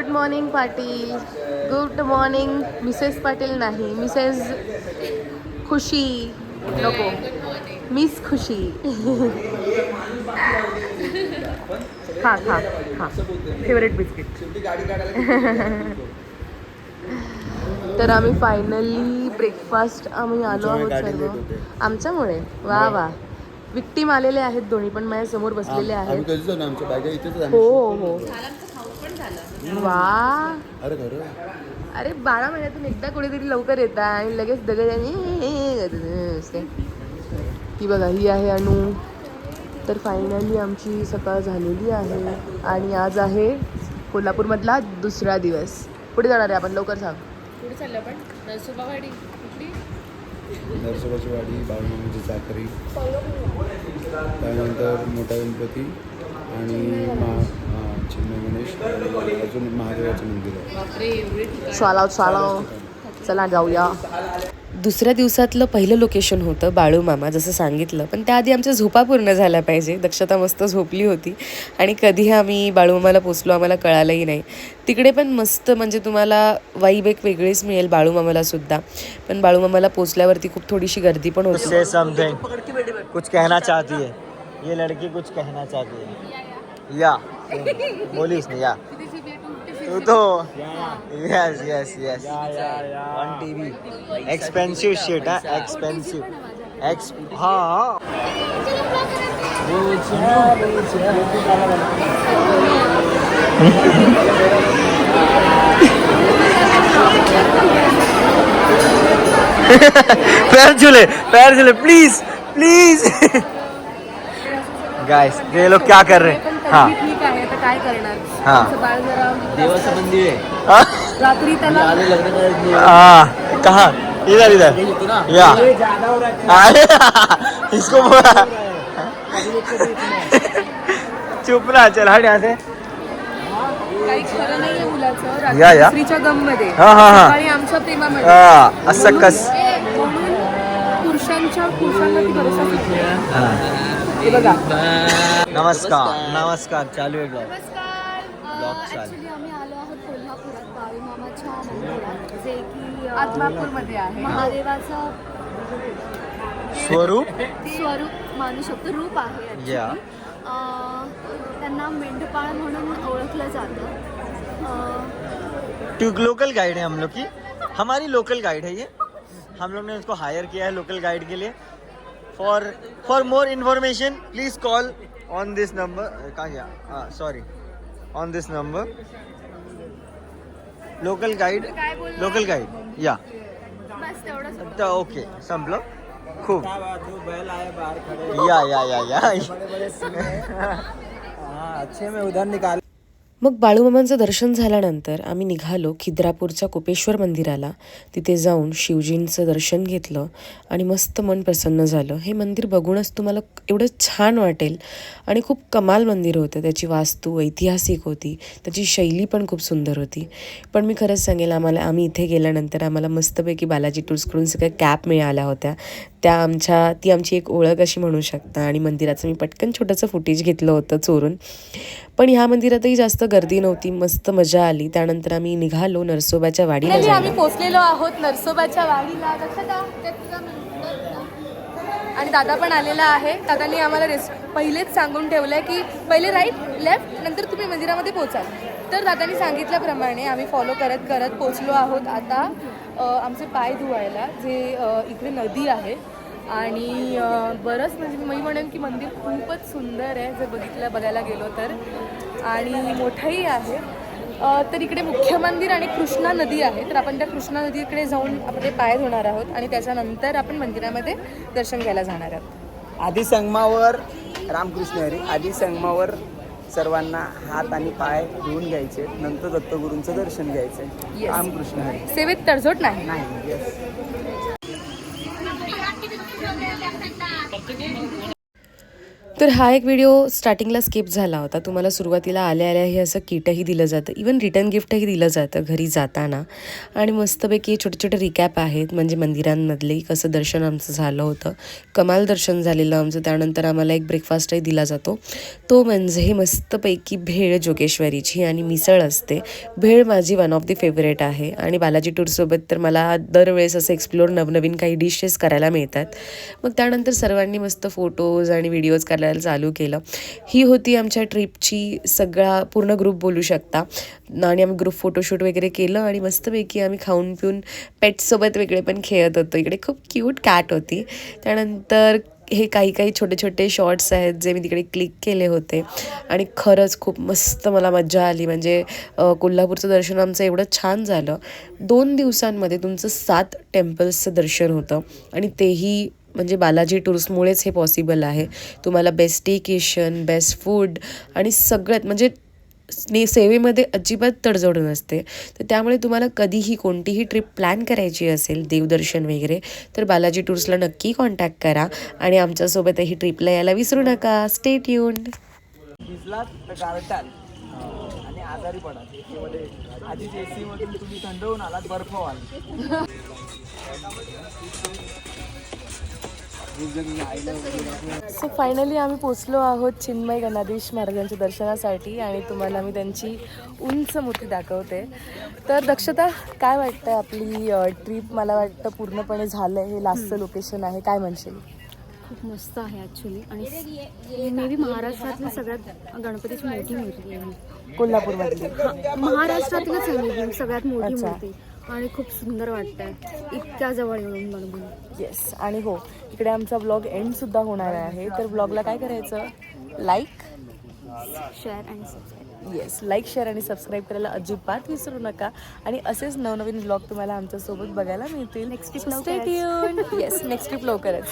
Good morning Patil good morning Mrs Patil नाही Mrs खुशी नको miss खुशी खा खा खा फेवरेट बिस्किट तर आम्ही फायनली ब्रेकफास्ट आम्ही आलो आहोत सर्व. आमच्यामुळे. वा वा. विक्टीम आलेले आहेत दोन्ही पण माझ्यासमोर बसलेले आहेत. आहे हो. हो वा अरे खरं अरे बारा महिन्यातून एकदा कोणीतरी लवकर येतात आणि लगेच दगड आणि ती बघा ही आहे अनु. तर फायनली आमची सकाळ झालेली आहे. आणि आज आहे कोल्हापूरमधला दुसरा दिवस. पुढे जाणार आहे आपण लवकर सांग. पुढे चाललं आपण. नरसोबावाडी कुठली? नरसोबाची वाडी बाळमामाची चाकरी त्यानंतर मोठा गणपती. आणि चिन्मय गणेश आणि अजून महादेवाचं मंदिर आहे. चालाव चला जाऊया दुसऱ्या दिवसातलं पहिलं लोकेशन होतं बाळूमामा जसं सांगितलं. पण त्याआधी आमच्या झोपा पूर्ण झाल्या पाहिजे. दक्षता मस्त झोपली होती. आणि कधी आम्ही बाळूमामाला पोचलो आम्हाला कळालंही नाही. तिकडे पण मस्त म्हणजे तुम्हाला वाईब एक वेगळीच मिळेल बाळूमामाला सुद्धा. पण बाळूमामाला पोचल्यावरती खूप थोडीशी गर्दी पण होती. समथिंग कुछ कहना चाहती है. ये लड़की कुछ कहना चाहती है. या. बोली या तू तो yes yes yes one TV expensive sheet है एक्सपेंसिव एक्स हाँ पैर झूले पैर झूले प्लीज़ प्लीज़ गाइस ये लोग क्या कर रहे हैं? हाँ. काय करणार? हा. आमचं बाळ जरा देवाचं मंदिर आहे. रात्री त्याला हाँ. कहाँ इधर इधर या अरे, इसको बोला. चुप ना चल. हट यहाँ से. काही खरं नाहीये मुलाचं. या, या. रात्रीच्या गममध्ये हा, हा, हा. आणि आमच्या प्रेमामध्ये. हा असं कस? म्हणून पुरुषांच्या पुरुषांना ती भरोसा करते. हाँ. नमस्कार नमस्कार चालू आहे ब्लॉग. ॲक्च्युली आम्ही आलो आहोत कोल्हापुरात बाळूमामाच्या मंदिरात जे की अ, आत्मापूरमध्ये आहे. महादेवाचं स्वरूप? स्वरूप मानू शकतो रूप आहे actually. Yeah. अ, त्यांना मेंढपाळ म्हणून ओळखलं जातं. अ, टू लोकल गाइड है हम लोग की? हमारी लोकल गाइड है ये. हम लोग ने इसको हायर किया है लोकल गाइड के लिए. for for more information please call on this number कहाँ गया हाँ sorry on this number local guide local guide या बस तेवढंच तर ओके संपलं खूप या या या या मग बाळूमामांचं दर्शन झाल्यानंतर आम्ही निघालो खिद्रापूरच्या कोपेश्वर मंदिराला. तिथे जाऊन शिवजींचं दर्शन घेतलं आणि मस्त मन प्रसन्न झालं. हे मंदिर बघूनच तुम्हाला एवढं छान वाटेल. आणि खूप कमाल मंदिर होतं. त्याची वास्तू ऐतिहासिक होती. त्याची शैली पण खूप सुंदर होती. पण मी खरंच सांगेल आम्हाला आम्ही इथे गेल्यानंतर आम्हाला मस्तपैकी बालाजी टूर्सकडून सगळ्या कॅप मिळाल्या होत्या. त्या आमच्या ती आमची एक ओळख अशी म्हणू शकता. आणि मंदिराचं मी पटकन छोटंसं फुटेज घेतलं होतं चोरून. पण ह्या मंदिरातही जास्त गर्दी नव्हती मस्त मजा आली. त्यानंतर आम्ही निघालो नरसोबाच्या वाडीला आम्ही जायला. पोहोचलेलो आहोत नरसोबाच्या वाडीला. आणि दादा पण आलेला आहे. दादांनी आम्हाला रेस पहिलेच सांगून ठेवलंय की पहिले राईट लेफ्ट नंतर तुम्ही मंदिरामध्ये पोचाल तर दादांनी सांगितल्याप्रमाणे आम्ही फॉलो करत करत पोचलो आहोत. आता आमचे पाय धुवायला जे इकडे नदी आहे आणि बरंच म्हणजे मी म्हणेन की मंदिर खूपच सुंदर आहे जर बघितलं बघायला गेलो तर. आणि मोठंही आहे. तर इकडे मुख्य मंदिर आणि कृष्णा नदी आहे. तर आपण त्या कृष्णा नदीकडे जाऊन आपले पाय धुणार आहोत आणि त्याच्यानंतर आपण मंदिरामध्ये दर्शन घ्यायला जाणार आहोत. आधी संगमावर रामकृष्ण हरी आधी संगमावर सर्वांना हात आणि पाय धुवून घ्यायचे. नंतर दत्तगुरूंचं दर्शन घ्यायचं. रामकृष्ण हरी. सेवेत तडजोड नाही. नाही येस तर हा एक व्हिडिओ स्टार्टिंगला स्किप झाला होता. तुम्हाला सुरुवातीला आल्या आल्या हे असं किटही दिलं जातं. इवन रिटर्न गिफ्टही दिलं जातं घरी जाताना. आणि मस्तपैकी छोटे छोटे रिकॅप आहेत. म्हणजे मंदिरांमधले कसं दर्शन आमचं झालं होतं. कमाल दर्शन झालेलं आमचं. त्यानंतर आम्हाला एक ब्रेकफास्टही दिला जातो. तो म्हणजे मस्तपैकी भेळ जोगेश्वरीची आणि मिसळ असते. भेळ माझी वन ऑफ दी फेवरेट आहे. आणि बालाजी टूरसोबत तर मला दरवेळेस असं एक्सप्लोर नवनवीन काही डिशेस करायला मिळतात. मग त्यानंतर सर्वांनी मस्त फोटोज आणि व्हिडिओज करायला चालू केलं. ही होती आमच्या ट्रिपची सगळा पूर्ण ग्रुप बोलू शकता. आणि आम्ही ग्रुप फोटोशूट वगैरे केलं आणि मस्तपैकी आम्ही खाऊन पिऊन पेट्ससोबत वेगळे पण खेळत होतो. इकडे खूप क्यूट कॅट होती. त्यानंतर हे काही काही छोटे छोटे शॉर्ट्स आहेत जे मी तिकडे क्लिक केले होते. आणि खरंच खूप मस्त मला मज्जा आली. म्हणजे कोल्हापूरचं दर्शन आमचं एवढं छान झालं. दोन दिवसांमध्ये तुमचं सात टेम्पल्सचं दर्शन होतं. आणि तेही म्हणजे बालाजी टूर्समुळेच हे पॉसिबल आहे. तुम्हाला बेस्ट टेकेशन बेस्ट फूड आणि सगळ्यात म्हणजे ने सेवेमध्ये अजिबात तडजोड नसते. तर त्यामुळे तुम्हाला कधीही कोणतीही ट्रिप प्लॅन करायची असेल देवदर्शन वगैरे तर बालाजी टूर्सला नक्की कॉन्टॅक्ट करा आणि आमच्यासोबतही ट्रिपला यायला विसरू नका. स्टेट येऊन आणि आजारी पडा आधीच एसी मधून तुम्ही थंड होऊन आलात बर्फ व्हाल सो फायनली आम्ही पोचलो आहोत चिन्मय गणाधीश महाराजांच्या दर्शनासाठी आणि तुम्हाला मी त्यांची उंच मूर्ती दाखवते. तर दक्षता काय वाटतं आपली ट्रिप मला वाटतं पूर्णपणे झालं हे लास्टचं लोकेशन आहे काय म्हणशील? खूप मस्त आहे ॲक्च्युली आणि मे बी महाराष्ट्रातली सगळ्यात गणपतीची मोठी मूर्ती आहे. कोल्हापूरमधली. महाराष्ट्रातलीच आहे सगळ्यात मोठी. मूर्ती. आणि खूप सुंदर वाटतंय. इतक्या जवळ येऊन बनवून येस आणि हो इकडे आमचा ब्लॉग एंडसुद्धा होणार आहे. तर ब्लॉगला काय करायचं? लाईक शेअर आणि सबस्क्राईब येस लाईक शेअर आणि सबस्क्राईब करायला अजिबात विसरू नका. आणि असेच नवनवीन ब्लॉग तुम्हाला आमच्यासोबत बघायला मिळतील. लवकरच. येस नेक्स्ट ट्रिप लवकरच.